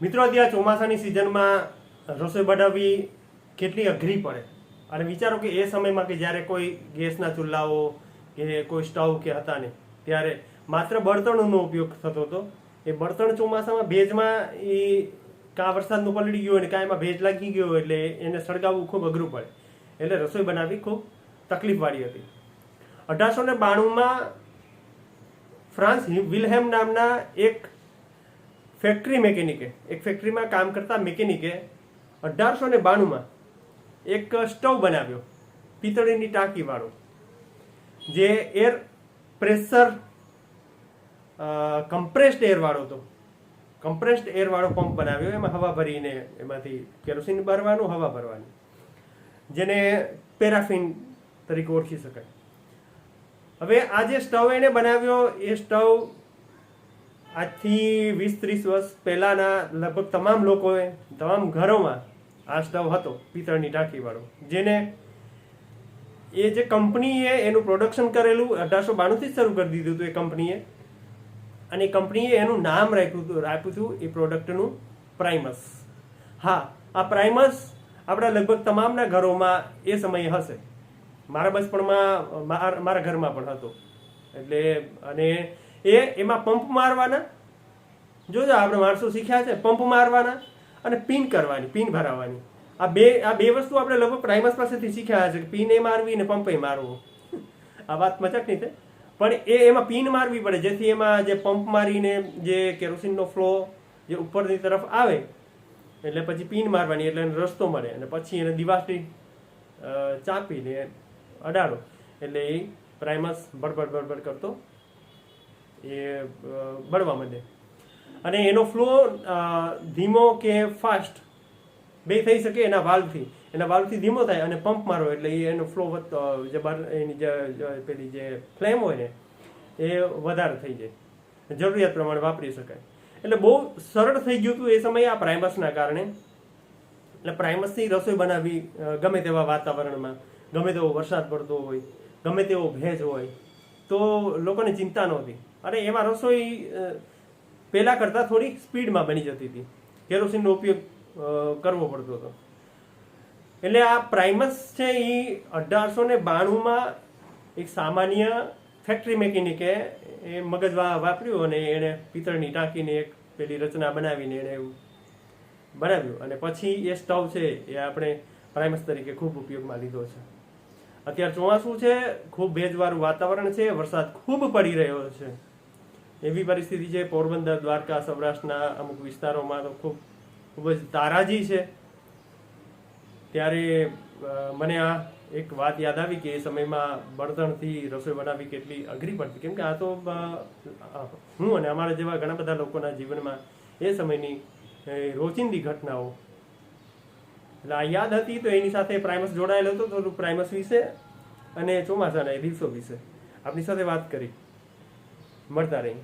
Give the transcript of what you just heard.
મિત્રો અત્યારે ચોમાસાની સિઝનમાં રસોઈ બનાવવી કેટલી અઘરી પડે. અને વિચારો કે એ સમયમાં કે જ્યારે કોઈ ગેસના ચૂલાઓ કે કોઈ સ્ટવ કે હતા ને ત્યારે માત્ર બળતણનો ઉપયોગ થતો હતો. એ બળતણ ચોમાસામાં ભેજમાં એ કાં વરસાદનું પલળી ગયું હોય ને કાં એમાં ભેજ લાગી ગયો એટલે એને સળગાવવું ખૂબ અઘરું પડે. એટલે રસોઈ બનાવવી ખૂબ તકલીફવાળી હતી. અઢારસો ને બાણુંમાં ફ્રાન્સ વિલહેમ નામના એક ફેક્ટરી મેકેનિકે એક ફેક્ટરીમાં કામ કરતા મેકેનિકે અઢારસો ને બાણુંમાં એક સ્ટવ બનાવ્યો, પિત્તળીની ટાંકીવાળો જે એર પ્રેશર કમ્પ્રેસ્ડ એરવાળો હતો. કમ્પ્રેસ્ડ એરવાળો પંપ બનાવ્યો, એમાં હવા ભરીને એમાંથી કેરોસીન ભરવાનું, હવા ભરવાની, જેને પેરાફિન તરીકે ઓળખી શકાય. હવે આ જે સ્ટવ એણે બનાવ્યો, એ સ્ટવ આજથી વીસ ત્રીસ વર્ષ પહેલાના લગભગ તમામ લોકોએ, તમામ ઘરોમાં આ સ્ટવ હતો, પિત્તળની ટાંકીવાળો. જેને એ જે કંપનીએ એનું પ્રોડક્શન કરેલું, અઢારસો બાણુંથી જ શરૂ કરી દીધું હતું એ કંપનીએ. અને કંપનીએ એનું નામ રાખ્યું હતું રાખ્યું હતું એ પ્રોડક્ટનું પ્રાઇમસ હા, આ પ્રાઇમસ આપણા લગભગ તમામના ઘરોમાં એ સમયે હશે. મારા બચપણમાં મારા ઘરમાં પણ હતો. એટલે, અને એ એમાં પંપ મારવાના. જોજો આપણે માણસો શીખ્યા છે, પંપ મારવાના અને પિન કરવાની, પિન ભરાવવાની. આ બે આ બે વસ્તુ આપણે લગભગ પ્રાઇમસ પાસેથી શીખ્યા છે પિન એ મારવી પંપ એ મારવો. આ વાત મજાકની છે. પણ એ એમાં પિન મારવી પડે. જેથી એમાં જે પંપ મારીને જે કેરોસીનનો ફ્લો જે ઉપરની તરફ આવે, એટલે પછી પિન મારવાની, એટલે એને રસ્તો મળે અને પછી એને દિવાસથી ચાપીને અડાડો. એટલે એ પ્રાઇમસ બડબડ બડબડ કરતો એ બળવા માંડે. અને એનો ફ્લો ધીમો કે ફાસ્ટ બે થઈ શકે એના વાલ્વથી એના વાલ્વથી ધીમો થાય અને પંપ મારો એટલે એ એનો ફ્લો વધતો જે બાર એની જે પેલી જે ફ્લેમ હોય ને, એ વધારે થઈ જાય. જરૂરિયાત પ્રમાણે વાપરી શકાય. એટલે બહુ સરળ થઈ ગયું હતું એ સમયે આ પ્રાઇમસના કારણે. એટલે પ્રાઇમસથી રસોઈ બનાવવી ગમે તેવા વાતાવરણમાં, ગમે તેવો વરસાદ પડતો હોય, ગમે તેવો ભેજ હોય, તો લોકોને ચિંતા નહોતી. અને એમાં રસોઈ પહેલાં કરતાં થોડી સ્પીડમાં બની જતી હતી. કેરોસીનનો ઉપયોગ કરવો પડતો હતો. એટલે આ પ્રાઇમસ છે એ અઢારસો ને બાણુંમાં એક સામાન્ય ફેક્ટરી મેકેનિકે એ મગજ વાપર્યું અને એણે પિત્તળની ટાંકીને એક પેલી રચના બનાવીને એણે એવું બનાવ્યું. અને પછી એ સ્ટવ છે એ આપણે પ્રાઇમસ તરીકે ખૂબ ઉપયોગમાં લીધો છે. અત્યારે ચોમાસું છે, ખૂબ ભેજવાળું વાતાવરણ છે, વરસાદ ખૂબ પડી રહ્યો છે. એવી પરિસ્થિતિ છે, પોરબંદર, દ્વારકા, સૌરાષ્ટ્રના અમુક વિસ્તારોમાં તો ખૂબ ખૂબ જ તારાજી છે. ત્યારે મને આ એક વાત યાદ આવી કે એ સમયમાં બળતણથી રસોઈ બનાવવી કેટલી અઘરી પડતી. કેમ કે આ તો હું અને અમારા જેવા ઘણા બધા લોકોના જીવનમાં એ સમયની રોજિંદી ઘટનાઓ. એટલે આ યાદ હતી તો એની સાથે પ્રાઇમસ જોડાયેલો હતો થોડું પ્રાઇમસ વિશે અને ચોમાસાના એ દિવસો વિશે. આપની સાથે વાત કરી. મળતા રહી